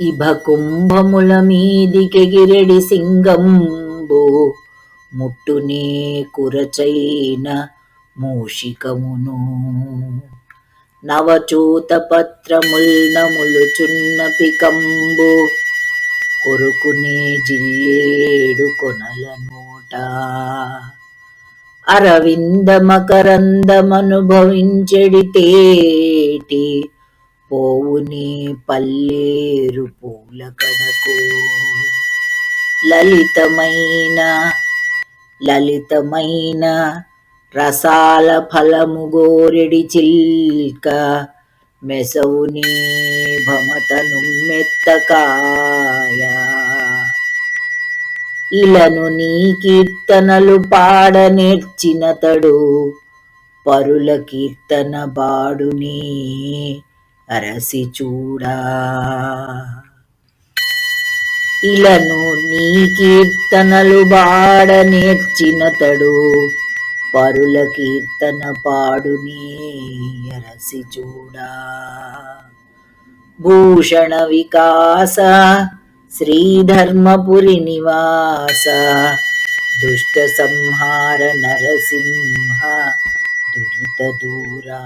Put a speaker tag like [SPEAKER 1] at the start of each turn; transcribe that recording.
[SPEAKER 1] ఇభ కుంభముల మీదికెగిరెడి సింగంబు. ముట్టునే కురచైన మూషికమును. నవచూత పత్రముల్ పికంబు. కొరుకునే జిల్లేడు కొనల నోట. అరవింద మకరందమనుభవించెడి తేటి. పోవుని పల్లేరు పూల కడకు. లలితమైన లలితమైన రసాల ఫలము గోరెడి చిల్క మెసవుని భమతను మెత్తకాయ. ఇలను నీ కీర్తనలు పాడ నేర్చినతడు పరుల కీర్తన బాడుని అరసి చూడా. ఇలను నీ కీర్తనలు బాడ నేర్చినతడు పరుల కీర్తన పాడునే అరసి చూడా. భూషణ వికాస శ్రీధర్మపురి నివాస దుష్ట సంహార నరసింహ దురిత దూరా.